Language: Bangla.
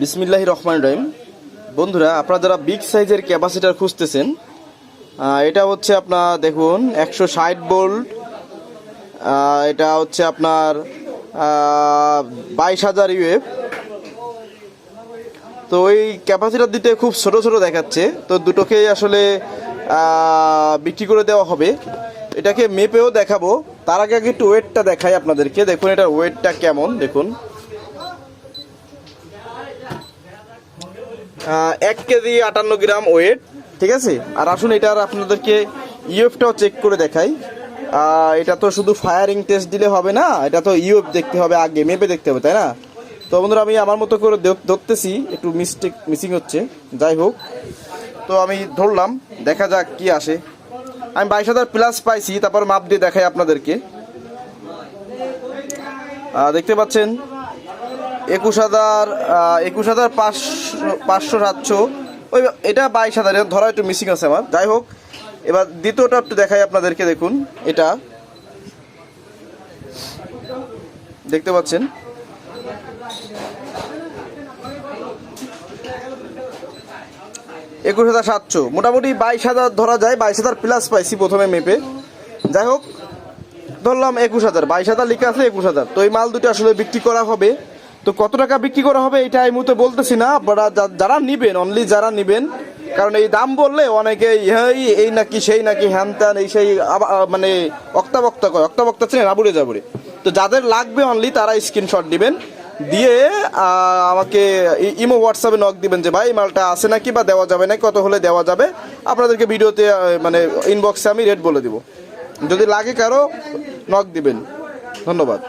বিসমিল্লাহ রহমান রহিম। বন্ধুরা, আপনারা যারা বিগ সাইজের ক্যাপাসিটার খুঁজতেছেন এটা হচ্ছে আপনার, দেখুন, একশো ষাট বোল্ট এটা হচ্ছে আপনার বাইশ হাজার ইউএফ। তো ওই ক্যাপাসিটার দিতে খুব ছোট ছোট দেখাচ্ছে। তো দুটোকে আসলে বিক্রি করে দেওয়া হবে। এটাকে মেপেও দেখাবো। তার আগে আগে একটু ওয়েটটা দেখাই আপনাদেরকে। দেখুন, এটার ওয়েটটা কেমন, দেখুন। এক কেজি আটান্ন গ্রাম ওয়েট ঠিক আছে? আর আসুন, এটার আপনাদেরকে ইউএফটাও চেক করে দেখাই। এটা তো শুধু ফায়ারিং টেস্ট দিলে হবে না, এটা তো ইউএফ দেখতে হবে, আগে মেপে দেখতে হবে, তাই না? তো বন্ধুরা, আমি আমার মতো করে ধরতেছি, একটু মিস্টেক মিসিং হচ্ছে, যাই হোক। তো আমি ধরলাম, দেখা যাক কি আসে। আমি বাইশ হাজার প্লাস পাইছি, তারপর মাপ দিয়ে দেখাই আপনাদেরকে। দেখতে পাচ্ছেন? একুশ হাজার একুশ হাজার পাঁচশো সাতশো। ওই এটা বাইশ হাজার ধরা একটু মিসিং আছে আমার। যাই হোক, এবার দ্বিতীয়টা একটু দেখাই আপনাদেরকে, দেখুন, এটা। দেখতে পাচ্ছেন? একুশ হাজার সাতশো। মোটামুটি বাইশ হাজার ধরা যায়, বাইশ হাজার প্লাস পাইছি প্রথমে মেপে যাই হোক, ধরলাম একুশ হাজার, বাইশ হাজার লিখে আছে একুশ হাজার। তো এই মাল দুটো আসলে বিক্রি করা হবে। তো কত টাকা বিক্রি করা হবে এটা এই মুহূর্তে বলতেছি না বাট যারা নিবেন অনলি যারা নিবেন, কারণ এই দাম বললে অনেকে এই এই নাকি, সেই নাকি, হ্যান ত্যান, এই সেই মানে অক্তা বক্তা কয় অক্তা বক্তা ছিলেন আবুড়ে যাবুড়ে তো যাদের লাগবে অনলি তারা স্ক্রিনশট দিবেন, দিয়ে আমাকে ইমো, হোয়াটসঅ্যাপে নক দিবেন যে, ভাই, মালটা আছে নাকি বা দেওয়া যাবে নাকি কত হলে দেওয়া যাবে? আপনাদেরকে ভিডিওতে মানে ইনবক্সে আমি রেট বলে দিব। যদি লাগে কারও নক দিবেন। ধন্যবাদ।